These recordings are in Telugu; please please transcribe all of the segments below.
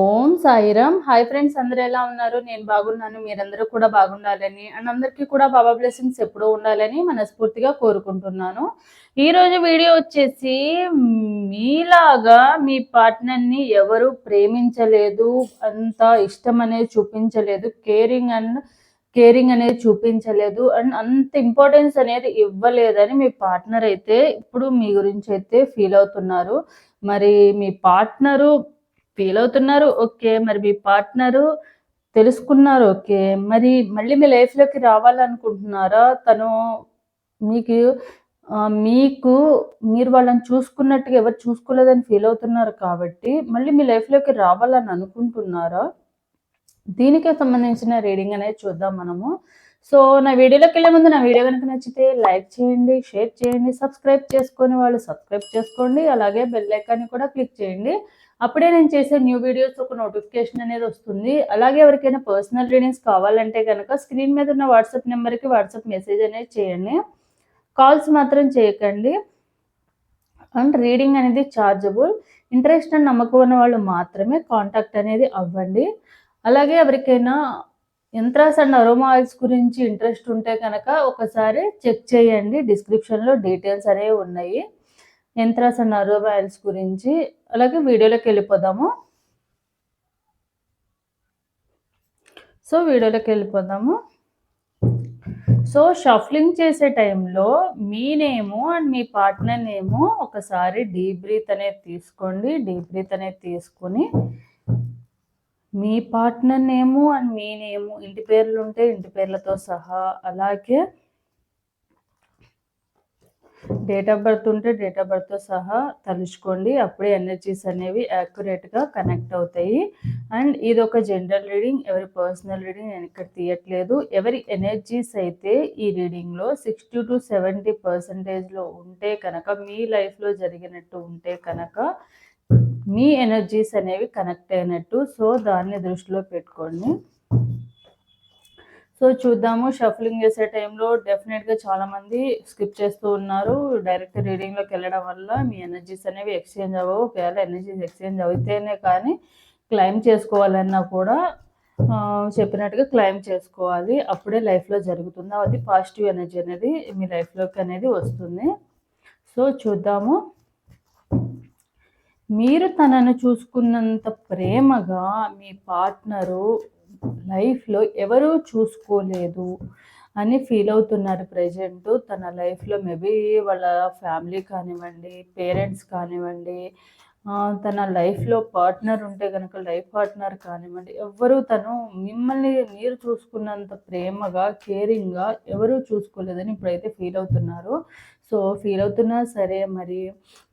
ఓం సాయిరామ్. హాయ్ ఫ్రెండ్స్ అందరూ ఎలా ఉన్నారు? నేను బాగున్నాను. మీరందరూ కూడా బాగుండాలని అండ్ అందరికీ కూడా బాబా బ్లెస్సింగ్స్ ఎప్పుడూ ఉండాలని మనస్ఫూర్తిగా కోరుకుంటున్నాను. ఈరోజు వీడియో వచ్చేసి మీలాగా మీ పార్ట్నర్ని ఎవరు ప్రేమించలేదు అంత ఇష్టం అనేది చూపించలేదు కేరింగ్ అండ్ కేరింగ్ అనేది చూపించలేదు అండ్ అంత ఇంపార్టెన్స్ అనేది ఇవ్వలేదని మీ పార్ట్నర్ అయితే ఇప్పుడు మీ గురించి అయితే ఫీల్ అవుతున్నారు. మరి మీ పార్ట్నరు ఫీల్ అవుతున్నారు ఓకే మరి మీ పార్ట్నరు తెలుసుకున్నారు. ఓకే మరి మళ్ళీ మీ లైఫ్లోకి రావాలనుకుంటున్నారా? తను మీకు మీకు మీరు వాళ్ళని చూసుకున్నట్టుగా ఎవరు చూసుకోలేదని ఫీల్ అవుతున్నారు కాబట్టి మళ్ళీ మీ లైఫ్లోకి రావాలని అనుకుంటున్నారా? దీనికి సంబంధించిన రీడింగ్ అనేది చూద్దాం మనము. సో నా వీడియోలోకి వెళ్ళే ముందు నా వీడియో కనుక నచ్చితే లైక్ చేయండి షేర్ చేయండి సబ్స్క్రైబ్ చేసుకొని వాళ్ళు సబ్స్క్రైబ్ చేసుకోండి. అలాగే బెల్ ఐకాన్ని కూడా క్లిక్ చేయండి. అప్పుడే నేను చేసే న్యూ వీడియోస్ ఒక నోటిఫికేషన్ అనేది వస్తుంది. అలాగే ఎవరికైనా పర్సనల్ రీడింగ్స్ కావాలంటే కనుక స్క్రీన్ మీద ఉన్న వాట్సాప్ నెంబర్కి వాట్సాప్ మెసేజ్ అనేది చేయండి. కాల్స్ మాత్రం చేయకండి. అండ్ రీడింగ్ అనేది ఛార్జబుల్ ఇంట్రెస్ట్ అండ్ నమ్మకం ఉన్న వాళ్ళు మాత్రమే కాంటాక్ట్ అనేది అవ్వండి. అలాగే ఎవరికైనా యంత్రాస్ అండ్ అరోమా ఆయిల్స్ గురించి ఇంట్రెస్ట్ ఉంటే కనుక ఒకసారి చెక్ చేయండి. డిస్క్రిప్షన్లో డీటెయిల్స్ అనేవి ఉన్నాయి. యంత్రాస్ అండ్ అరోమా గురించి? అలాగే వీడియోలోకి వెళ్ళిపోదాము. సో వీడియోలోకి వెళ్ళిపోదాము. సో షఫ్లింగ్ చేసే టైంలో మీ నేము అండ్ మీ పార్ట్నర్ నేము ఒకసారి డీప్ బ్రీత్ అనేది తీసుకోండి. డీప్ బ్రీత్ అనేది తీసుకొని మీ పార్ట్నర్ నేము అండ్ మీ నేము ఇంటి పేర్లు ఉంటే ఇంటి పేర్లతో సహా అలాగే డేట్ ఆఫ్ బర్త్ ఉంటే డేట్ ఆఫ్ బర్త్తో సహా తలుచుకోండి. అప్పుడే ఎనర్జీస్ అనేవి యాక్యురేట్గా కనెక్ట్ అవుతాయి. అండ్ ఇది ఒక జనరల్ రీడింగ్. ఎవరి పర్సనల్ రీడింగ్ నేను ఇక్కడ తీయట్లేదు. ఎవరి ఎనర్జీస్ అయితే ఈ రీడింగ్లో సిక్స్టీ టు సెవెంటీ పర్సంటేజ్లో ఉంటే కనుక మీ లైఫ్లో జరిగినట్టు ఉంటే కనుక మీ ఎనర్జీస్ అనేవి కనెక్ట్ అయినట్టు. సో దాన్ని దృష్టిలో పెట్టుకోండి. సో చూద్దాము షఫలింగ్ చేసే టైంలో డెఫినెట్గా చాలామంది స్కిప్ చేస్తూ ఉన్నారు. డైరెక్ట్ రీడింగ్లోకి వెళ్ళడం వల్ల మీ ఎనర్జీస్ అనేవి ఎక్స్చేంజ్ అవ్వవు. ఒకవేళ ఎనర్జీస్ ఎక్స్చేంజ్ అవుతేనే కానీ క్లైమ్ చేసుకోవాలన్నా కూడా చెప్పినట్టుగా క్లైమ్ చేసుకోవాలి. అప్పుడే లైఫ్లో జరుగుతుంది. అది పాజిటివ్ ఎనర్జీ అనేది మీ లైఫ్లోకి అనేది వస్తుంది. సో చూద్దాము. మీరు తనను చూసుకున్నంత ప్రేమగా మీ పార్ట్నరు లైఫ్లో ఎవరూ చూసుకోలేదు అని ఫీల్ అవుతున్నారు ప్రజెంట్. తన లైఫ్లో మేబీ వాళ్ళ ఫ్యామిలీ కానివ్వండి పేరెంట్స్ కానివ్వండి తన లైఫ్లో పార్ట్నర్ ఉంటే కనుక లైఫ్ పార్ట్నర్ కానివ్వండి ఎవరు తను మిమ్మల్ని మీరు చూసుకున్నంత ప్రేమగా కేరింగ్గా ఎవరూ చూసుకోలేదని ఇప్పుడైతే ఫీల్ అవుతున్నారు. సో ఫీల్ అవుతున్నా సరే మరి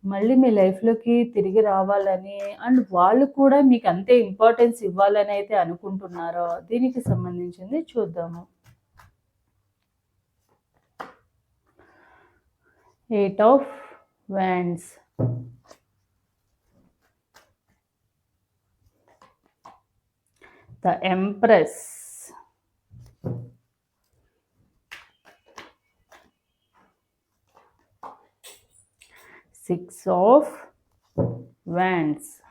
మళ్ళీ మీ లైఫ్లోకి తిరిగి రావాలని అండ్ వాళ్ళు కూడా మీకు అంతే ఇంపార్టెన్స్ ఇవ్వాలని అయితే అనుకుంటున్నారో దీనికి సంబంధించింది చూద్దాము. Eight of wands the Empress. Six of Wands.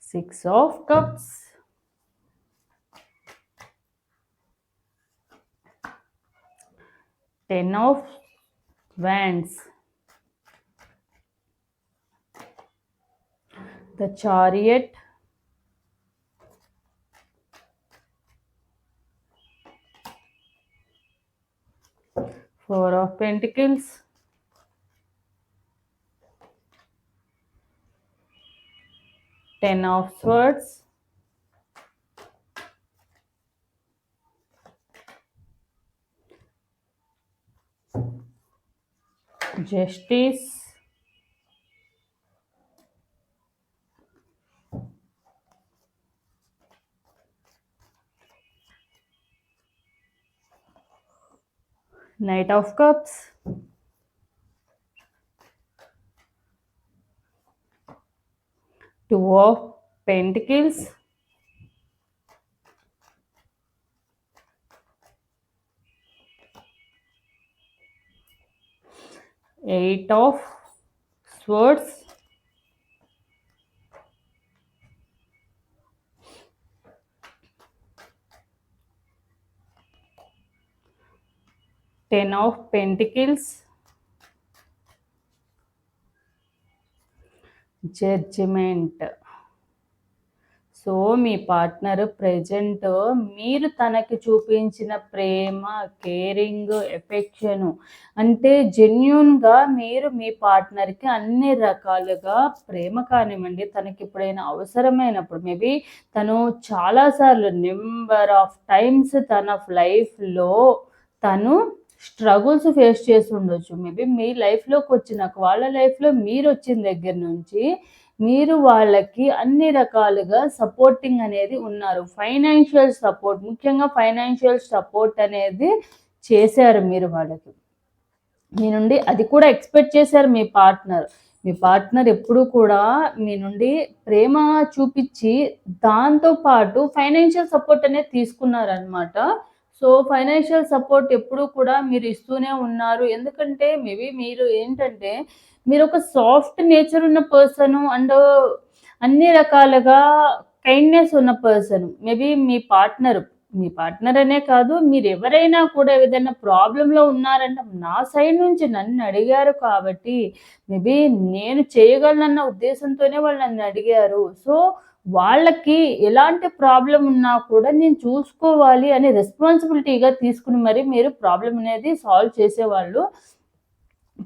Six of Cups. Ten of Wands. The chariot. Four of pentacles. Ten of swords. Justice Knight of Cups. Two of Pentacles. Eight of Swords. Ten of pentacles. Judgement. So me partner present మీరు తనకి చూపించిన ప్రేమ కేరింగ్ ఎఫెక్షను అంటే జెన్యున్గా మీరు మీ పార్ట్నర్కి అన్ని రకాలుగా ప్రేమ కానివ్వండి. తనకి ఎప్పుడైనా అవసరమైనప్పుడు మేబీ తను చాలాసార్లు నెంబర్ ఆఫ్ టైమ్స్ తన లైఫ్లో తను స్ట్రగుల్స్ ఫేస్ చేసి ఉండొచ్చు. మేబీ మీ లైఫ్లోకి వచ్చినాక వాళ్ళ లైఫ్లో మీరు వచ్చిన దగ్గర నుంచి మీరు వాళ్ళకి అన్ని రకాలుగా సపోర్టింగ్ అనేది ఉన్నారు. ఫైనాన్షియల్ సపోర్ట్ ముఖ్యంగా ఫైనాన్షియల్ సపోర్ట్ అనేది చేశారు మీరు వాళ్ళకి. మీ నుండి అది కూడా ఎక్స్పెక్ట్ చేశారు మీ పార్ట్నర్. మీ పార్ట్నర్ ఎప్పుడు కూడా మీ నుండి ప్రేమ చూపించి దాంతో పాటు ఫైనాన్షియల్ సపోర్ట్ అనేది తీసుకున్నారనమాట సో ఫైనాన్షియల్ సపోర్ట్ ఎప్పుడు కూడా మీరు ఇస్తూనే ఉన్నారు. ఎందుకంటే మేబీ మీరు ఏంటంటే మీరు ఒక సాఫ్ట్ నేచర్ ఉన్న పర్సన్ అండ్ అన్ని రకాలుగా కైండ్నెస్ ఉన్న పర్సన్ మేబీ మీ పార్ట్నర్ మీ పార్ట్నర్ అనే కాదు మీరు ఎవరైనా కూడా ఏదైనా ప్రాబ్లంలో ఉన్నారంటే నా సైడ్ నుంచి నన్ను అడిగారు కాబట్టి మేబీ నేను చేయగలనన్న ఉద్దేశంతోనే వాళ్ళు నన్ను అడిగారు. సో వాళ్ళకి ఎలాంటి ప్రాబ్లం ఉన్నా కూడా నేను చూసుకోవాలి అనే రెస్పాన్సిబిలిటీగా తీసుకుని మరి మీరు ప్రాబ్లం అనేది సాల్వ్ చేసేవాళ్ళు.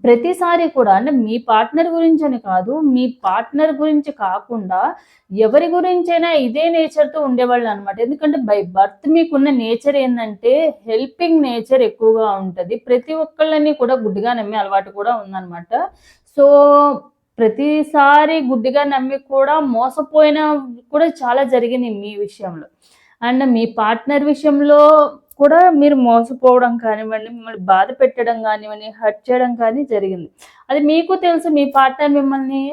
ప్రతిసారి కూడా అంటే మీ పార్ట్నర్ గురించి అని కాదు మీ పార్ట్నర్ గురించి కాకుండా ఎవరి గురించైనా ఇదే నేచర్తో ఉండేవాళ్ళు అనమాట ఎందుకంటే బై బర్త్ మీకున్న నేచర్ ఏంటంటే హెల్పింగ్ నేచర్ ఎక్కువగా ఉంటుంది. ప్రతి ఒక్కళ్ళని కూడా గుడ్డిగా నమ్మే అలవాటు కూడా ఉందన్నమాట. సో ప్రతిసారి గుడ్డిగా నమ్మి కూడా మోసపోయిన కూడా చాలా జరిగింది మీ విషయంలో. అండ్ మీ పార్ట్నర్ విషయంలో కూడా మీరు మోసపోవడం కానివ్వండి మిమ్మల్ని బాధ పెట్టడం కానివ్వండి హర్ట్ చేయడం కానీ జరిగింది. అది మీకు తెలుసు మీ పార్ట్నర్ మిమ్మల్ని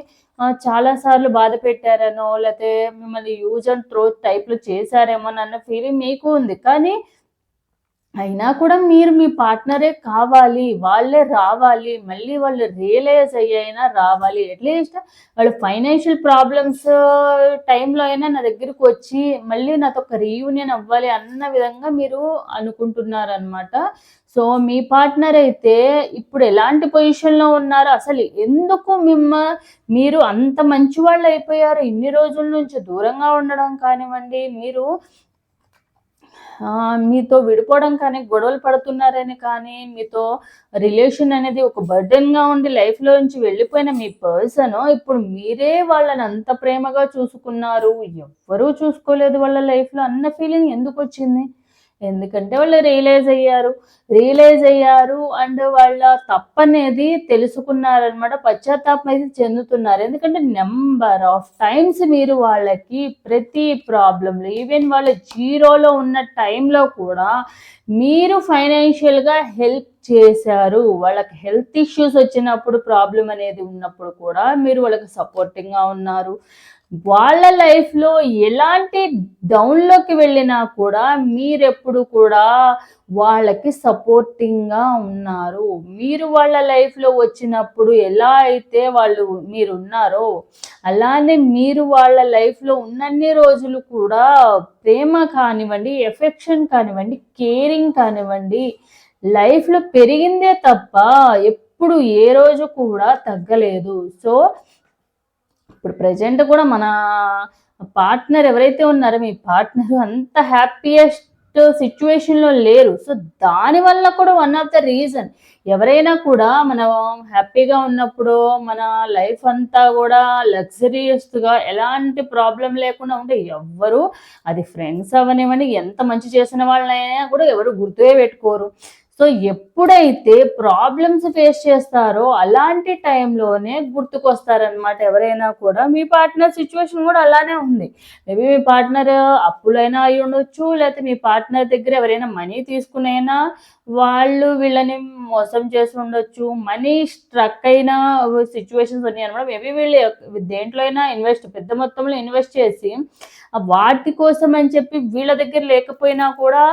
చాలా సార్లు బాధ పెట్టారనో లేకపోతే మిమ్మల్ని యూజ్ అండ్ త్రో టైప్లో చేశారేమో అన్న ఫీలింగ్ మీకు ఉంది. కానీ అయినా కూడా మీరు మీ పార్ట్నరే కావాలి వాళ్ళే రావాలి మళ్ళీ వాళ్ళు రియలైజ్ అయ్యైనా రావాలి. అట్లీస్ట్ వాళ్ళు ఫైనాన్షియల్ ప్రాబ్లమ్స్ టైంలో అయినా నా దగ్గరకు వచ్చి మళ్ళీ నాతో ఒక రీయూనియన్ అవ్వాలి అన్న విధంగా మీరు అనుకుంటున్నారనమాట సో మీ పార్ట్నర్ అయితే ఇప్పుడు ఎలాంటి పొజిషన్లో ఉన్నారు అసలు ఎందుకు మిమ్మ మీరు అంత మంచి వాళ్ళు అయిపోయారు? ఇన్ని రోజుల నుంచి దూరంగా ఉండడం కానివ్వండి మీరు మీతో విడిపోవడం కానీ గొడవలు పడుతున్నారని కానీ మీతో రిలేషన్ అనేది ఒక బర్డెన్గా ఉండి లైఫ్లో నుంచి వెళ్ళిపోయిన మీ పర్సన్ ఇప్పుడు మీరే వాళ్ళని అంత ప్రేమగా చూసుకున్నారు. ఎవ్వరూ చూసుకోలేదు వాళ్ళ లైఫ్లో అన్న ఫీలింగ్ ఎందుకు వచ్చింది ఎందుకంటే వాళ్ళు రియలైజ్ అయ్యారు. రియలైజ్ అయ్యారు అండ్ వాళ్ళ తప్పనేది తెలుసుకున్నారనమాట పశ్చాత్తాపం అయితే చెందుతున్నారు. ఎందుకంటే నెంబర్ ఆఫ్ టైమ్స్ మీరు వాళ్ళకి ప్రతి ప్రాబ్లంలో ఈవెన్ వాళ్ళ జీరోలో ఉన్న టైంలో కూడా మీరు ఫైనాన్షియల్గా హెల్ప్ చేశారు. వాళ్ళకి హెల్త్ ఇష్యూస్ వచ్చినప్పుడు ప్రాబ్లం అనేది ఉన్నప్పుడు కూడా మీరు వాళ్ళకి సపోర్టింగ్గా ఉన్నారు. వాళ్ళ లైఫ్లో ఎలాంటి డౌన్లోకి వెళ్ళినా కూడా మీరెప్పుడు కూడా వాళ్ళకి సపోర్టింగ్గా ఉన్నారు. మీరు వాళ్ళ లైఫ్లో వచ్చినప్పుడు ఎలా అయితే వాళ్ళు మీరు ఉన్నారో అలానే మీరు వాళ్ళ లైఫ్లో ఉన్నన్ని రోజులు కూడా ప్రేమ కానివ్వండి ఎఫెక్షన్ కానివ్వండి కేరింగ్ కానివ్వండి లైఫ్లో పెరిగిందే తప్ప ఎప్పుడు ఏ రోజు కూడా తగ్గలేదు. సో ఇప్పుడు ప్రజెంట్ కూడా మన పార్ట్నర్ ఎవరైతే ఉన్నారో మీ పార్ట్నర్ అంత హ్యాపీయెస్ట్ సిచ్యువేషన్లో లేరు. సో దానివల్ల కూడా వన్ ఆఫ్ ద రీజన్ ఎవరైనా కూడా మనం హ్యాపీగా ఉన్నప్పుడు మన లైఫ్ అంతా కూడా లగ్జరియస్గా ఎలాంటి ప్రాబ్లం లేకుండా ఉంటే ఎవ్వరు అది ఫ్రెండ్స్ అవనివ్వండి ఎంత మంచి చేసిన వాళ్ళైనా కూడా ఎవరు గుర్తువే పెట్టుకోరు. సో ఎప్పుడైతే ప్రాబ్లమ్స్ ఫేస్ చేస్తారో అలాంటి టైంలోనే గుర్తుకొస్తారనమాట ఎవరైనా కూడా. మీ పార్ట్నర్ సిచ్యువేషన్ కూడా అలానే ఉంది. మేబీ మీ పార్ట్నర్ అప్పులైనా అయి ఉండొచ్చు లేకపోతే మీ పార్ట్నర్ దగ్గర ఎవరైనా మనీ తీసుకునైనా వాళ్ళు వీళ్ళని మోసం చేసి ఉండొచ్చు. మనీ స్ట్రక్ అయిన సిచ్యువేషన్స్ ఉన్నాయి అనమాట. మేబీ వీళ్ళు దేంట్లో అయినా ఇన్వెస్ట్ పెద్ద మొత్తంలో ఇన్వెస్ట్ చేసి వాటి కోసం అని చెప్పి వీళ్ళ దగ్గర లేకపోయినా కూడా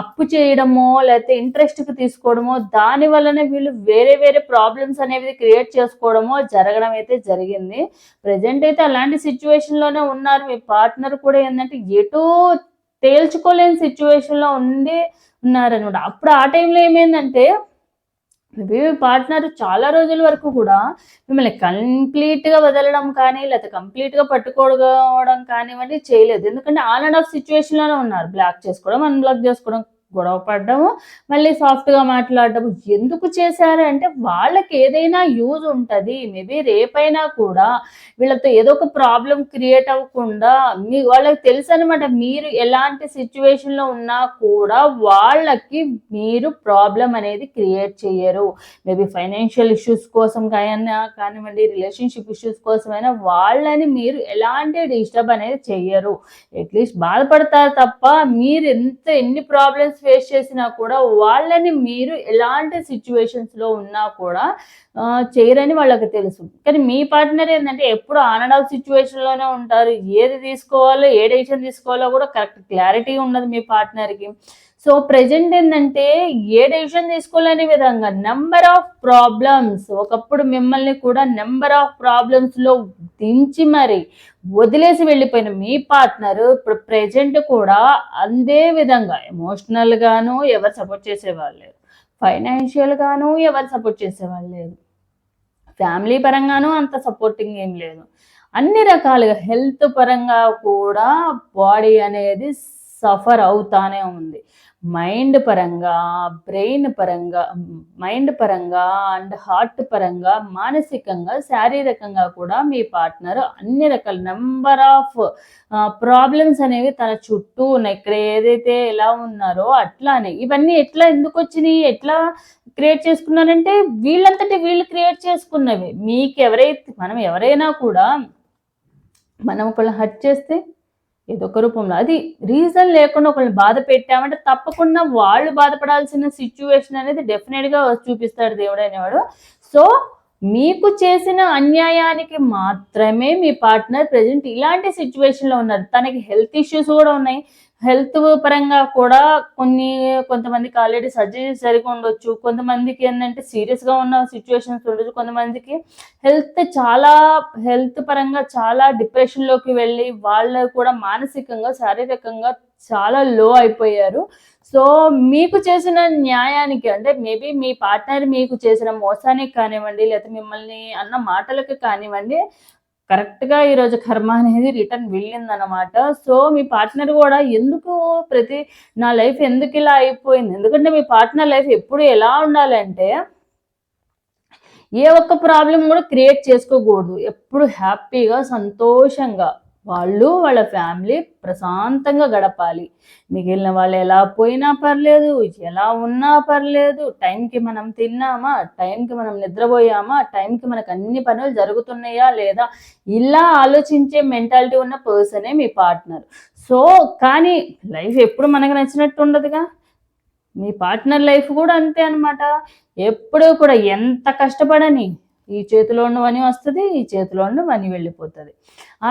అప్పు చేయడమో లేకపోతే ఇంట్రెస్ట్కి తీసుకోవడమో దాని వల్లనే వీళ్ళు వేరే వేరే ప్రాబ్లమ్స్ అనేవి క్రియేట్ చేసుకోవడమో జరగడం అయితే జరిగింది. ప్రజెంట్ అయితే అలాంటి సిచ్యువేషన్లోనే ఉన్నారు. మీ పార్ట్నర్ కూడా ఏంటంటే ఎటు తేల్చుకోలేని సిచ్యువేషన్లో ఉండి ఉన్నారనమాట అప్పుడు ఆ టైంలో ఏమైందంటే మేబీ మీ పార్ట్నర్ చాలా రోజుల వరకు కూడా మిమ్మల్ని కంప్లీట్గా వదలడం కానీ లేకపోతే కంప్లీట్గా పట్టుకోవడం కానివ్వండి చేయలేదు. ఎందుకంటే ఆన్ అండ్ ఆఫ్ సిచ్యువేషన్లోనే ఉన్నారు. బ్లాక్ చేసుకోవడం అన్బ్లాక్ చేసుకోవడం. గొడవ పడ్డము మళ్ళీ సాఫ్ట్గా మాట్లాడటము. ఎందుకు చేశారు అంటే వాళ్ళకి ఏదైనా యూజ్ ఉంటుంది. మేబీ రేపైనా కూడా వీళ్ళతో ఏదో ఒక ప్రాబ్లం క్రియేట్ అవ్వకుండా మీ వాళ్ళకి తెలుసు అనమాట మీరు ఎలాంటి సిచ్యువేషన్లో ఉన్నా కూడా వాళ్ళకి మీరు ప్రాబ్లం అనేది క్రియేట్ చేయరు. మేబీ ఫైనాన్షియల్ ఇష్యూస్ కోసం కానీ కానివ్వండి రిలేషన్షిప్ ఇష్యూస్ కోసమైనా వాళ్ళని మీరు ఎలాంటి డిస్టర్బ్ అనేది చెయ్యరు అట్లీస్ట్ బాధపడతారు తప్ప మీరు ఎంత ఎన్ని ప్రాబ్లమ్స్ ఫేస్ చేసినా కూడా వాళ్ళని మీరు ఎలాంటి సిచ్యువేషన్స్లో ఉన్నా కూడా చేయరని వాళ్ళకి తెలుసు. కానీ మీ పార్ట్నర్ ఏంటంటే ఎప్పుడు ఆన్ అండ్ ఆఫ్ సిచ్యువేషన్లోనే ఉంటారు. ఏది తీసుకోవాలో ఏ డెసిషన్ తీసుకోవాలో కూడా కరెక్ట్ క్లారిటీ ఉండదు మీ పార్ట్నర్కి సో ప్రజెంట్ ఏంటంటే ఏ డెసిషన్ తీసుకోలేని విధంగా నెంబర్ ఆఫ్ ప్రాబ్లమ్స్ ఒకప్పుడు మిమ్మల్ని కూడా నెంబర్ ఆఫ్ ప్రాబ్లమ్స్లో దించి మరి వదిలేసి వెళ్ళిపోయిన మీ పార్ట్నర్ ఇప్పుడు ప్రజెంట్ కూడా అందే విధంగా ఎమోషనల్ గాను ఎవరు సపోర్ట్ చేసేవాళ్ళు లేరు. ఫైనాన్షియల్ గాను ఎవరు సపోర్ట్ చేసేవాళ్ళు లేరు. ఫ్యామిలీ పరంగాను అంత సపోర్టింగ్ ఏం లేదు. అన్ని రకాలుగా హెల్త్ పరంగా కూడా బాడీ అనేది సఫర్ అవుతానే ఉంది. మైండ్ పరంగా బ్రెయిన్ పరంగా మైండ్ పరంగా అండ్ హార్ట్ పరంగా మానసికంగా శారీరకంగా కూడా మీ పార్ట్నర్ అన్ని రకాల నెంబర్ ఆఫ్ ప్రాబ్లమ్స్ అనేవి తన చుట్టూ ఉన్నాయి. ఇక్కడ ఏదైతే ఎలా ఉన్నారో అట్లానే. ఇవన్నీ ఎట్లా ఎందుకు వచ్చినాయి? ఎట్లా క్రియేట్ చేసుకున్నారంటే వీళ్ళంతటి వీళ్ళు క్రియేట్ చేసుకున్నవి. మీకు ఎవరైతే మనం ఎవరైనా కూడా మనం ఒకళ్ళు హర్ట్ చేస్తే ఏదో ఒక రూపంలో. అది రీజన్ లేకుండా ఒకరిని బాధ పెట్టామంటే తప్పకుండా వాళ్ళు బాధపడాల్సిన సిచ్యువేషన్ అనేది డెఫినెట్గా చూపిస్తాడు దేవుడు అనేవాడు. సో మీకు చేసిన అన్యాయానికి మాత్రమే మీ పార్ట్నర్ ప్రజెంట్ ఇలాంటి సిచ్యువేషన్లో ఉన్నారు. తనకి హెల్త్ ఇష్యూస్ కూడా ఉన్నాయి. హెల్త్ పరంగా కూడా కొన్ని కొంతమందికి ఆల్రెడీ సర్జరీ జరిగి ఉండొచ్చు. కొంతమందికి ఏంటంటే సీరియస్గా ఉన్న సిచ్యువేషన్స్ ఉండొచ్చు. కొంతమందికి హెల్త్ చాలా హెల్త్ పరంగా చాలా డిప్రెషన్లోకి వెళ్ళి వాళ్ళు కూడా మానసికంగా శారీరకంగా చాలా లో అయిపోయారు. సో మీకు చేసిన న్యాయానికి అంటే మేబీ మీ పార్ట్నర్ మీకు చేసిన మోసానికి కానివ్వండి లేకపోతే మిమ్మల్ని అన్న మాటలకు కానివ్వండి కరెక్ట్గా ఈరోజు కర్మ అనేది రిటర్న్ వెళ్ళిందనమాట సో మీ పార్ట్నర్ కూడా ఎందుకు ప్రతి నా లైఫ్ ఎందుకు ఇలా అయిపోయింది? ఎందుకంటే మీ పార్ట్నర్ లైఫ్ ఎప్పుడు ఎలా ఉండాలంటే ఏ ఒక్క ప్రాబ్లం కూడా క్రియేట్ చేసుకోకూడదు. ఎప్పుడు హ్యాపీగా సంతోషంగా. వాళ్ళు వాళ్ళ ఫ్యామిలీ ప్రశాంతంగా గడపాలి. మిగిలిన వాళ్ళు ఎలా పోయినా పర్లేదు ఎలా ఉన్నా పర్లేదు టైంకి మనం తిన్నామా టైంకి మనం నిద్రపోయామా టైంకి మనకు అన్ని పనులు జరుగుతున్నాయా లేదా ఇలా ఆలోచించే మెంటాలిటీ ఉన్న పర్సనే మీ పార్ట్నర్. సో కానీ లైఫ్ ఎప్పుడు మనకు నచ్చినట్టు ఉండదుగా? మీ పార్ట్నర్ లైఫ్ కూడా అంతే అనమాట ఎప్పుడూ కూడా ఎంత కష్టపడని ఈ చేతిలో ఉన్న మనీ వస్తుంది ఈ చేతిలో ఉన్న మనీ వెళ్ళిపోతుంది.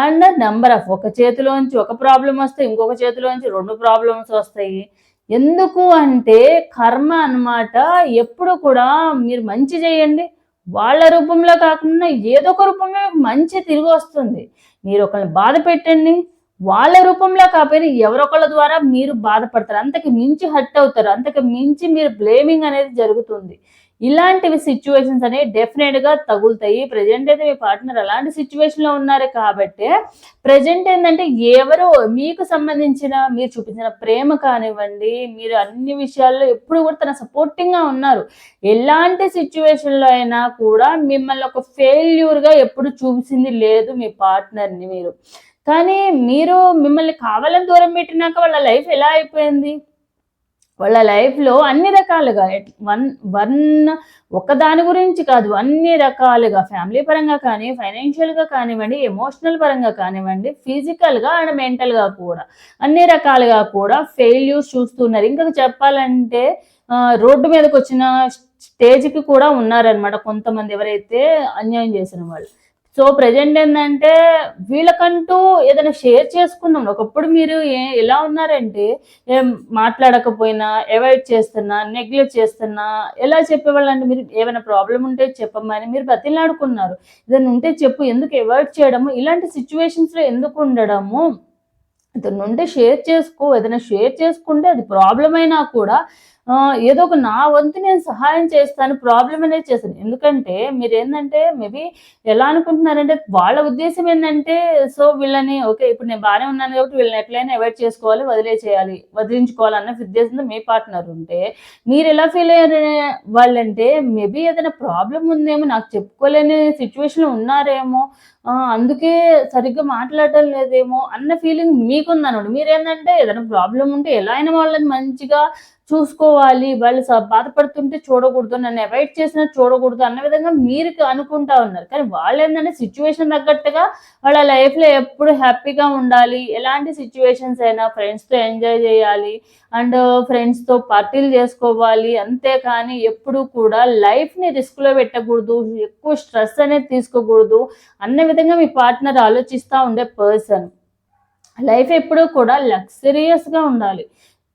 అండ్ నెంబర్ ఆఫ్ ఒక చేతిలోంచి ఒక ప్రాబ్లం వస్తే ఇంకొక చేతిలోంచి రెండు ప్రాబ్లమ్స్ వస్తాయి. ఎందుకు అంటే కర్మ అనమాట ఎప్పుడు కూడా మీరు మంచి చేయండి. వాళ్ళ రూపంలో కాకుండా ఏదో ఒక రూపంలో మంచి తిరిగి వస్తుంది. మీరు ఒకరిని బాధ పెట్టండి. వాళ్ళ రూపంలో కాకపోయినా ఎవరొకళ్ళ ద్వారా మీరు బాధపడతారు. అంతకు మించి హర్ట్ అవుతారు. అంతకు మించి మీరు బ్లేమింగ్ అనేది జరుగుతుంది. ఇలాంటివి సిచ్యువేషన్స్ అనేవి డెఫినెట్గా తగులుతాయి. ప్రజెంట్ అయితే మీ పార్ట్నర్ అలాంటి సిచ్యువేషన్లో ఉన్నారు కాబట్టి ప్రజెంట్ ఏంటంటే ఎవరో మీకు సంబంధించిన మీరు చూపించిన ప్రేమ కానివ్వండి మీరు అన్ని విషయాల్లో ఎప్పుడు కూడా తన సపోర్టింగ్గా ఉన్నారు. ఎలాంటి సిచ్యువేషన్లో అయినా కూడా మిమ్మల్ని ఒక ఫెయిల్యూర్గా ఎప్పుడు చూపించింది లేదు మీ పార్ట్నర్ని మీరు. కానీ మీరు మిమ్మల్ని కావాలని దూరం పెట్టినాక వాళ్ళ లైఫ్ ఎలా అయిపోయింది? వాళ్ళ లైఫ్లో అన్ని రకాలుగా వన్ వన్ ఒకదాని గురించి కాదు అన్ని రకాలుగా ఫ్యామిలీ పరంగా కానీ ఫైనాన్షియల్గా కానివ్వండి ఎమోషనల్ పరంగా కానివ్వండి ఫిజికల్గా అండ్ మెంటల్గా కూడా. అన్ని రకాలుగా కూడా ఫెయిల్యూర్స్ చూస్తున్నారు. ఇంకా చెప్పాలంటే రోడ్డు మీదకి వచ్చిన స్టేజ్కి కూడా ఉన్నారనమాట కొంతమంది ఎవరైతే అన్యాయం చేసిన వాళ్ళు. సో ప్రజెంట్ ఏంటంటే వీళ్ళకంటూ ఏదైనా షేర్ చేసుకుందాం. ఒకప్పుడు మీరు ఎలా ఉన్నారంటే ఏం మాట్లాడకపోయినా అవాయిడ్ చేస్తున్నా నెగ్లెక్ట్ చేస్తున్నా ఎలా చెప్పేవాళ్ళంటే మీరు ఏమైనా ప్రాబ్లం ఉంటే చెప్పమని మీరు బతిలాడుకున్నారు. ఏదైనా ఉంటే చెప్పు ఎందుకు అవాయిడ్ చేయడము? ఇలాంటి సిచ్యువేషన్స్లో ఎందుకు ఉండడము? ఇతను ఉంటే షేర్ చేసుకో ఏదైనా షేర్ చేసుకుంటే అది ప్రాబ్లం అయినా కూడా ఏదో ఒక నా వంతు నేను సహాయం చేస్తాను ప్రాబ్లం అనేది చేస్తాను. ఎందుకంటే మీరు ఏంటంటే మేబీ ఎలా అనుకుంటున్నారంటే వాళ్ళ ఉద్దేశం ఏంటంటే సో వీళ్ళని ఓకే ఇప్పుడు నేను బాగానే ఉన్నాను కాబట్టి వీళ్ళని ఎట్లయినా అవాయిడ్ చేసుకోవాలి వదిలేసేయాలి వదిలించుకోవాలి అన్న ఉద్దేశంతో మీ పార్ట్నర్ ఉంటే మీరు ఎలా ఫీల్ అయ్యారు వాళ్ళంటే మేబీ ఏదైనా ప్రాబ్లం ఉందేమో నాకు చెప్పుకోలేని సిచ్యువేషన్లో ఉన్నారేమో అందుకే సరిగ్గా మాట్లాడటం లేదేమో అన్న ఫీలింగ్ మీకుందనండి మీరేంటంటే ఏదైనా ప్రాబ్లం ఉంటే ఎలా అయినా వాళ్ళని మంచిగా చూసుకోవాలి. వాళ్ళు బాధపడుతుంటే చూడకూడదు నన్ను అవాయిడ్ చేసినా చూడకూడదు అన్న విధంగా మీరు అనుకుంటా ఉన్నారు. కానీ వాళ్ళు ఏంటంటే సిచ్యువేషన్ తగ్గట్టుగా వాళ్ళ లైఫ్లో ఎప్పుడు హ్యాపీగా ఉండాలి. ఎలాంటి సిచ్యువేషన్స్ అయినా ఫ్రెండ్స్తో ఎంజాయ్ చేయాలి. అండ్ ఫ్రెండ్స్తో పార్టీలు చేసుకోవాలి అంతేకాని ఎప్పుడు కూడా లైఫ్ని రిస్క్లో పెట్టకూడదు ఎక్కువ స్ట్రెస్ అనేది తీసుకోకూడదు అన్న విధంగా మీ పార్ట్నర్ ఆలోచిస్తూ ఉండే పర్సన్ లైఫ్ ఎప్పుడూ కూడా లగ్జరియస్గా ఉండాలి.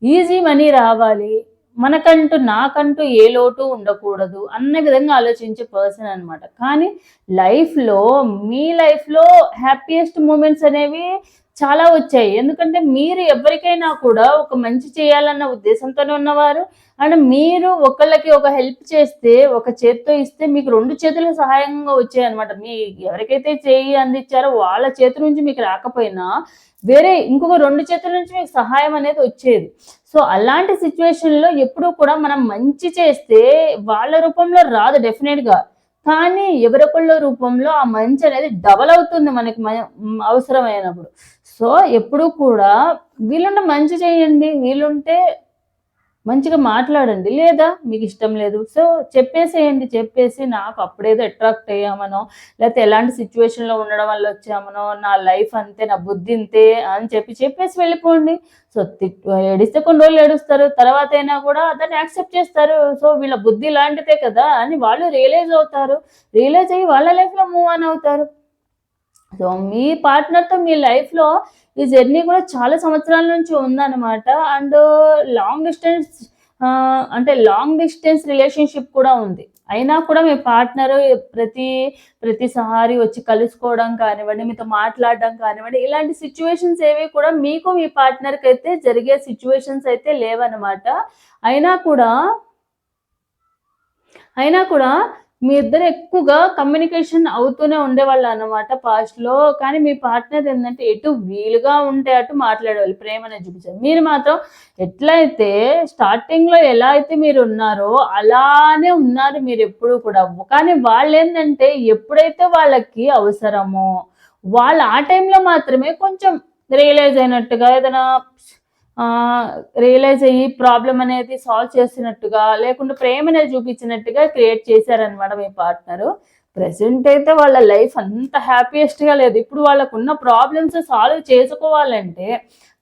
ఈజీ మనీ రావాలి. మనకంటూ నాకంటూ ఏ లోటు ఉండకూడదు అన్న విధంగా ఆలోచించే పర్సన్ అనమాట కానీ లైఫ్లో మీ లైఫ్లో హ్యాపీయెస్ట్ మూమెంట్స్ అనేవి చాలా వచ్చాయి. ఎందుకంటే మీరు ఎవరికైనా కూడా ఒక మంచి చేయాలన్న ఉద్దేశంతోనే ఉన్నవారు. అండ్ మీరు ఒకళ్ళకి ఒక హెల్ప్ చేస్తే ఒక చేత్తో ఇస్తే మీకు రెండు చేతులు సహాయంగా వచ్చాయి అనమాట మీ ఎవరికైతే చేయి అందించారో వాళ్ళ చేతి నుంచి మీకు రాకపోయినా వేరే ఇంకొక రెండు చేతుల నుంచి మీకు సహాయం అనేది వచ్చేది. సో అలాంటి సిచ్యువేషన్లో ఎప్పుడూ కూడా మనం మంచి చేస్తే వాళ్ళ రూపంలో రాదు డెఫినెట్గా. కానీ ఎవరొకళ్ళ రూపంలో ఆ మంచి అనేది డబల్ అవుతుంది మనకి అవసరమైనప్పుడు. సో ఎప్పుడు కూడా వీలుంటే మంచి చేయండి వీలుంటే మంచిగా మాట్లాడండి. లేదా మీకు ఇష్టం లేదు సో చెప్పేసేయండి చెప్పేసి నాకు అప్పుడేదో అట్రాక్ట్ అయ్యామనో లేకపోతే ఎలాంటి సిచ్యువేషన్లో ఉండడం వల్ల వచ్చామనో నా లైఫ్ అంతే నా బుద్ధి ఇంతే అని చెప్పి చెప్పేసి వెళ్ళిపోండి. సో ఏడిస్తే కొన్ని రోజులు ఏడుస్తారు తర్వాత అయినా కూడా దాన్ని యాక్సెప్ట్ చేస్తారు. సో వీళ్ళ బుద్ధి లాంటిదే కదా అని వాళ్ళు రియలైజ్ అవుతారు. రియలైజ్ అయ్యి వాళ్ళ లైఫ్లో మూవ్ ఆన్ అవుతారు. సో మీ పార్ట్నర్తో మీ లైఫ్లో ఈ జర్నీ కూడా చాలా సంవత్సరాల నుంచి ఉందన్నమాట. అండ్ లాంగ్ డిస్టెన్స్ అంటే లాంగ్ డిస్టెన్స్ రిలేషన్షిప్ కూడా ఉంది. అయినా కూడా మీ పార్ట్నర్ ప్రతి ప్రతిసారి వచ్చి కలుసుకోవడం కానివ్వండి మీతో మాట్లాడడం కానివ్వండి ఇలాంటి సిచ్యువేషన్స్ ఏవి కూడా మీకు మీ పార్ట్నర్కి అయితే జరిగే సిచ్యువేషన్స్ అయితే లేవన్నమాట. అయినా కూడా అయినా కూడా మీ ఇద్దరు ఎక్కువగా కమ్యూనికేషన్ అవుతూనే ఉండేవాళ్ళు అనమాట పాస్ట్లో కానీ మీ పార్ట్నర్ ఏంటంటే ఎటు వీలుగా ఉంటే అటు మాట్లాడేవాళ్ళు ప్రేమ అనేది చూపించారు మీరు మాత్రం ఎట్లయితే స్టార్టింగ్లో ఎలా అయితే మీరు ఉన్నారో అలానే ఉన్నారు మీరు ఎప్పుడు కూడా. కానీ వాళ్ళు ఏంటంటే ఎప్పుడైతే వాళ్ళకి అవసరమో వాళ్ళు ఆ టైంలో మాత్రమే కొంచెం రియలైజ్ అయినట్టుగా ఏదైనా రియలైజ్ అయ్యి ప్రాబ్లం అనేది సాల్వ్ చేసినట్టుగా లేకుంటే ప్రేమ అనేది చూపించినట్టుగా క్రియేట్ చేశారనమాట మీ పార్ట్నరు ప్రెసెంట్ అయితే వాళ్ళ లైఫ్ అంత హ్యాపీయెస్ట్గా లేదు. ఇప్పుడు వాళ్ళకున్న ప్రాబ్లమ్స్ సాల్వ్ చేసుకోవాలంటే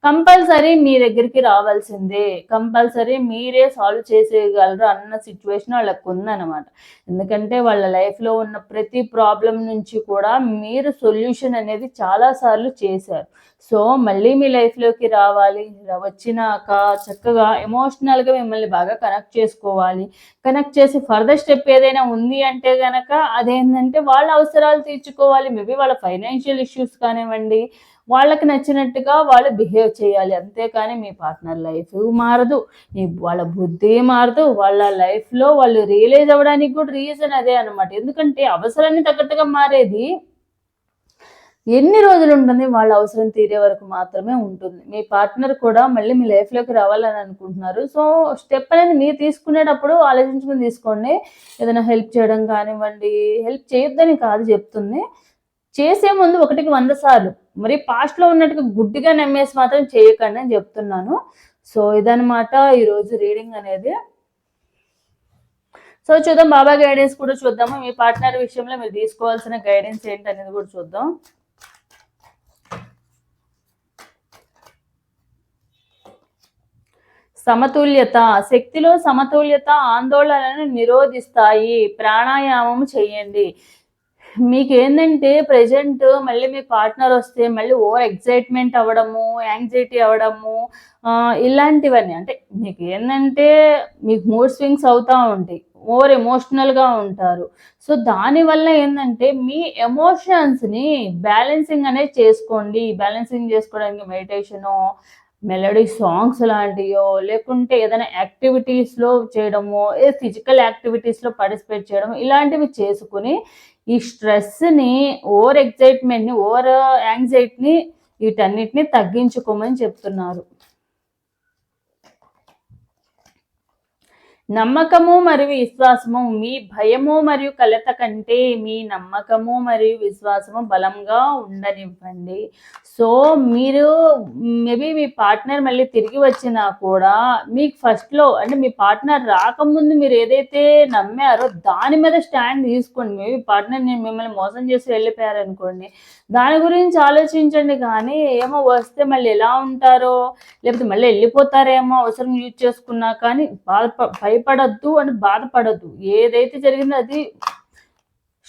కంపల్సరీ మీ దగ్గరికి రావాల్సిందే. కంపల్సరీ మీరే సాల్వ్ చేసేయగలరు అన్న సిచ్యువేషన్ వాళ్ళకు ఉందన్నమాట ఎందుకంటే వాళ్ళ లైఫ్లో ఉన్న ప్రతి ప్రాబ్లం నుంచి కూడా మీరు సొల్యూషన్ అనేది చాలాసార్లు చేశారు. సో మళ్ళీ మీ లైఫ్లోకి రావాలి. వచ్చినాక చక్కగా ఎమోషనల్గా మిమ్మల్ని బాగా కనెక్ట్ చేసుకోవాలి. కనెక్ట్ చేసి ఫర్దర్ స్టెప్ ఏదైనా ఉంది అంటే కనుక అదేంటంటే వాళ్ళ అవసరాలు తీర్చుకోవాలి. మేబీ వాళ్ళ ఫైనాన్షియల్ ఇష్యూస్ కానివ్వండి వాళ్ళకి నచ్చినట్టుగా వాళ్ళు బిహేవ్ చేయాలి. అంతేకాని మీ పార్ట్నర్ లైఫ్ మారదు. మీ వాళ్ళ బుద్ధి మారదు. వాళ్ళ లైఫ్లో వాళ్ళు రియలైజ్ అవ్వడానికి కూడా రీజన్ అదే అనమాట ఎందుకంటే అవసరాన్ని తగ్గట్టుగా మారేది ఎన్ని రోజులు ఉంటుంది? వాళ్ళ అవసరం తీరే వరకు మాత్రమే ఉంటుంది. మీ పార్ట్నర్ కూడా మళ్ళీ మీ లైఫ్లోకి రావాలని అనుకుంటున్నారు. సో స్టెప్ అనేది మీరు తీసుకునేటప్పుడు ఆలోచించుకుని తీసుకోండి. ఏదైనా హెల్ప్ చేయడం కానివ్వండి. హెల్ప్ చేయొద్దని కాదు చెప్తుంది. చేసే ముందు ఒకటికి వంద సార్లు. మరి పాస్ట్లో ఉన్నట్టుగా గుడ్డిగా నమ్మేసి మాత్రం చేయకండి అని చెప్తున్నాను. సో ఇదనమాట ఈరోజు రీడింగ్ అనేది. సో చూద్దాం. బాబా గైడెన్స్ కూడా చూద్దాము. మీ పార్ట్నర్ విషయంలో మీరు తీసుకోవాల్సిన గైడెన్స్ ఏంటి అనేది కూడా చూద్దాం. సమతుల్యత. శక్తిలో సమతుల్యత ఆందోళనను నిరోధిస్తాయి. ప్రాణాయామం చేయండి. మీకు ఏంటంటే ప్రెజెంట్ మళ్ళీ మీ పార్ట్నర్ వస్తే మళ్ళీ ఓవర్ ఎక్సైట్మెంట్ అవ్వడము యాంగ్జైటీ అవ్వడము ఇలాంటివన్నీ. అంటే మీకు ఏంటంటే మీకు మూడ్ స్వింగ్స్ అవుతూ ఉంటాయి ఓవర్ ఎమోషనల్గా ఉంటారు. సో దానివల్ల ఏంటంటే మీ ఎమోషన్స్ని బ్యాలెన్సింగ్ అనేది చేసుకోండి. బ్యాలెన్సింగ్ చేసుకోవడానికి మెడిటేషను మెలడీ సాంగ్స్ లాంటివో లేకుంటే ఏదైనా యాక్టివిటీస్లో చేయడమో ఏ ఫిజికల్ యాక్టివిటీస్లో పార్టిసిపేట్ చేయడం ఇలాంటివి చేసుకుని ఈ స్ట్రెస్ని ఓవర్ ఎగ్జైట్మెంట్ని ఓవర్ యాంగ్జైటీని వీటన్నిటిని తగ్గించుకోమని చెప్తున్నారు. నమ్మకము మరియు విశ్వాసము మీ భయము మరియు కలత కంటే మీ నమ్మకము మరియు విశ్వాసము బలంగా ఉండనివ్వండి. సో మీరు మేబీ మీ పార్ట్నర్ మళ్ళీ తిరిగి వచ్చినా కూడా మీకు ఫస్ట్లో అంటే మీ పార్ట్నర్ రాకముందు మీరు ఏదైతే నమ్మారో దాని మీద స్టాండ్ తీసుకోండి. మేబీ పార్ట్నర్ నేను మిమ్మల్ని మోసం చేసి వెళ్ళిపోయారనుకోండి. దాని గురించి ఆలోచించండి కానీ ఏమో వస్తే మళ్ళీ ఎలా ఉంటారో లేకపోతే మళ్ళీ వెళ్ళిపోతారేమో అవసరం యూజ్ చేసుకున్నా కానీ బాధ భయపడద్దు అని బాధపడద్దు. ఏదైతే జరిగిందో అది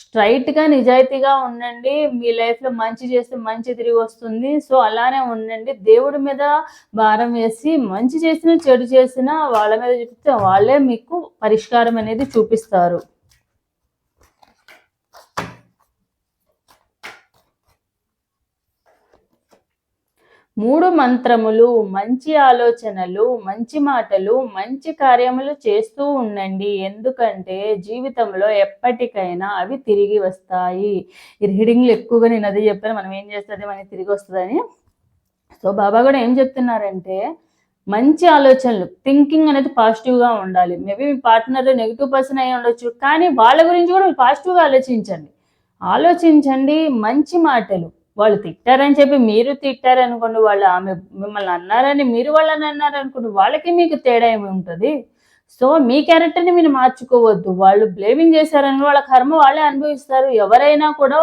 స్ట్రైట్గా నిజాయితీగా ఉండండి. మీ లైఫ్లో మంచి చేస్తే మంచి తిరిగి వస్తుంది. సో అలానే ఉండండి. దేవుడి మీద భారం వేసి మంచి చేసిన చెడు చేసిన వాళ్ళ మీద చూపిస్తే వాళ్ళే మీకు పరిష్కారం అనేది చూపిస్తారు. మూడు మంత్రములు మంచి ఆలోచనలు మంచి మాటలు మంచి కార్యములు చేస్తూ ఉండండి. ఎందుకంటే జీవితంలో ఎప్పటికైనా అవి తిరిగి వస్తాయి. రీడింగ్లు ఎక్కువగా నేను అదే చెప్పాను. మనం ఏం చేస్తుంది మనకి తిరిగి వస్తుందని. సో బాబా కూడా ఏం చెప్తున్నారంటే మంచి ఆలోచనలు థింకింగ్ అనేది పాజిటివ్గా ఉండాలి. మేబీ మీ పార్ట్నర్ నెగిటివ్ పర్సన్ అయి ఉండొచ్చు కానీ వాళ్ళ గురించి కూడా పాజిటివ్గా ఆలోచించండి. ఆలోచించండి మంచి మాటలు వాళ్ళు తిట్టారని చెప్పి మీరు తిట్టారనుకోండి వాళ్ళు ఆమె మిమ్మల్ని అన్నారని మీరు వాళ్ళని అన్నారనుకోండి వాళ్ళకి మీకు తేడా ఏమి ఉంటుంది? సో మీ క్యారెక్టర్ని మీరు మార్చుకోవద్దు. వాళ్ళు బ్లేమింగ్ చేశారని వాళ్ళ కర్మ వాళ్ళే అనుభవిస్తారు. ఎవరైనా కూడా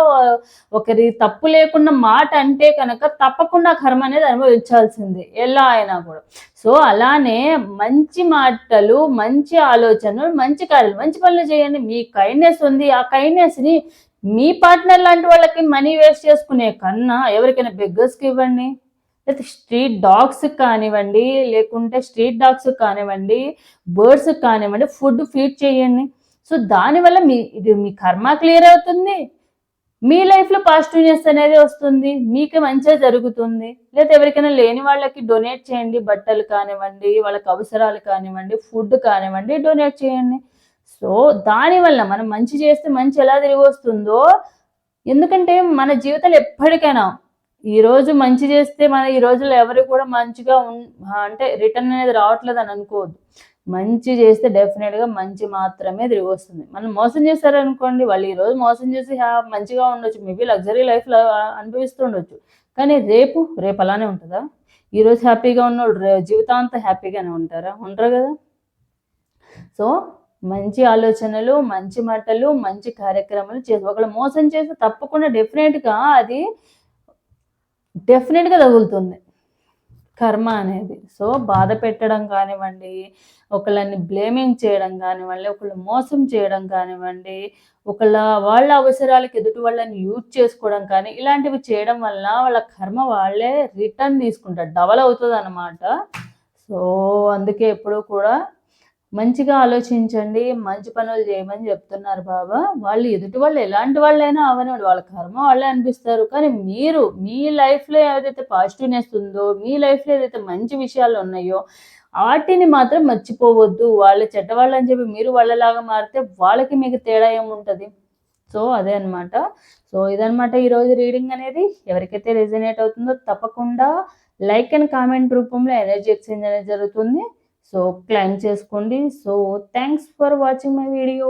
ఒకరి తప్పు లేకుండా మాట అంటే కనుక తప్పకుండా కర్మ అనేది అనుభవించాల్సిందే ఎలా అయినా కూడా. సో అలానే మంచి మాటలు మంచి ఆలోచనలు మంచి కార్యాలు మంచి పనులు చేయండి. మీ కైండ్నెస్ ఉంది. ఆ కైండ్నెస్ని మీ పార్ట్నర్ లాంటి వాళ్ళకి మనీ వేస్ట్ చేసుకునే కన్నా ఎవరికైనా బెగ్గర్స్కి ఇవ్వండి. లేకపోతే స్ట్రీట్ డాగ్స్ కానివ్వండి లేకుంటే స్ట్రీట్ డాగ్స్ కానివ్వండి బర్డ్స్ కానివ్వండి ఫుడ్ ఫీడ్ చేయండి. సో దానివల్ల మీ ఇది మీ కర్మ క్లియర్ అవుతుంది. మీ లైఫ్లో పాజిటివ్నెస్ అనేది వస్తుంది. మీకు మంచిగా జరుగుతుంది. లేదా ఎవరికైనా లేని వాళ్ళకి డొనేట్ చేయండి. బట్టలు కానివ్వండి వాళ్ళకి అవసరాలు కానివ్వండి ఫుడ్ కానివ్వండి డొనేట్ చేయండి. సో దానివల్ల మనం మంచి చేస్తే మంచి ఎలా తిరిగి వస్తుందో ఎందుకంటే మన జీవితాలు ఎప్పటికైనా ఈరోజు మంచి చేస్తే మన ఈ రోజుల్లో ఎవరు కూడా మంచిగా అంటే రిటర్న్ అనేది రావట్లేదు అని అనుకోవద్దు. మంచి చేస్తే డెఫినెట్గా మంచి మాత్రమే తిరిగి వస్తుంది. మనం మోసం చేశారనుకోండి వాళ్ళు ఈరోజు మోసం చేసి మంచిగా ఉండొచ్చు. మేబీ లగ్జరీ లైఫ్లో అనిపిస్తుండొచ్చు కానీ రేపు రేపు అలానే ఉంటుందా? ఈరోజు హ్యాపీగా ఉన్నోళ్ళు జీవితాంతం హ్యాపీగానే ఉంటారా? ఉండరు కదా? సో మంచి ఆలోచనలు మంచి మాటలు మంచి కార్యక్రమాలు చేసి ఒకళ్ళు మోసం చేస్తే తప్పకుండా డెఫినెట్గా అది డెఫినెట్గా తగులుతుంది. కర్మ అనేది. సో బాధ పెట్టడం కానివ్వండి ఒకళ్ళని బ్లేమింగ్ చేయడం కానివ్వండి ఒకళ్ళు మోసం చేయడం కానివ్వండి ఒకళ్ళ వాళ్ళ అవసరాలకు ఎదుటి వాళ్ళని యూజ్ చేసుకోవడం కానీ ఇలాంటివి చేయడం వల్ల వాళ్ళ కర్మ వాళ్ళే రిటర్న్ తీసుకుంటారు. డబల్ అవుతుంది అనమాట సో అందుకే ఎప్పుడూ కూడా మంచిగా ఆలోచించండి మంచి పనులు చేయమని చెప్తున్నారు బాబా. వాళ్ళు ఎదుటి వాళ్ళు ఎలాంటి వాళ్ళైనా అవనివ్వండి వాళ్ళ కర్మ వాళ్ళే అనిపిస్తారు. కానీ మీరు మీ లైఫ్లో ఏదైతే పాజిటివ్నెస్ ఉందో మీ లైఫ్లో ఏదైతే మంచి విషయాలు ఉన్నాయో వాటిని మాత్రం మర్చిపోవద్దు. వాళ్ళు చెడ్డవాళ్ళు అని చెప్పి మీరు వాళ్ళలాగా మారితే వాళ్ళకి మీకు తేడా ఏముంటుంది సో అదే అనమాట సో ఇదనమాట ఈరోజు రీడింగ్ అనేది. ఎవరికైతే రెజినేట్ అవుతుందో తప్పకుండా లైక్ అండ్ కామెంట్ రూపంలో ఎనర్జీ ఎక్స్చేంజ్ అనేది జరుగుతుంది. సో క్లైమ్ చేసుకోండి. So thanks for watching my video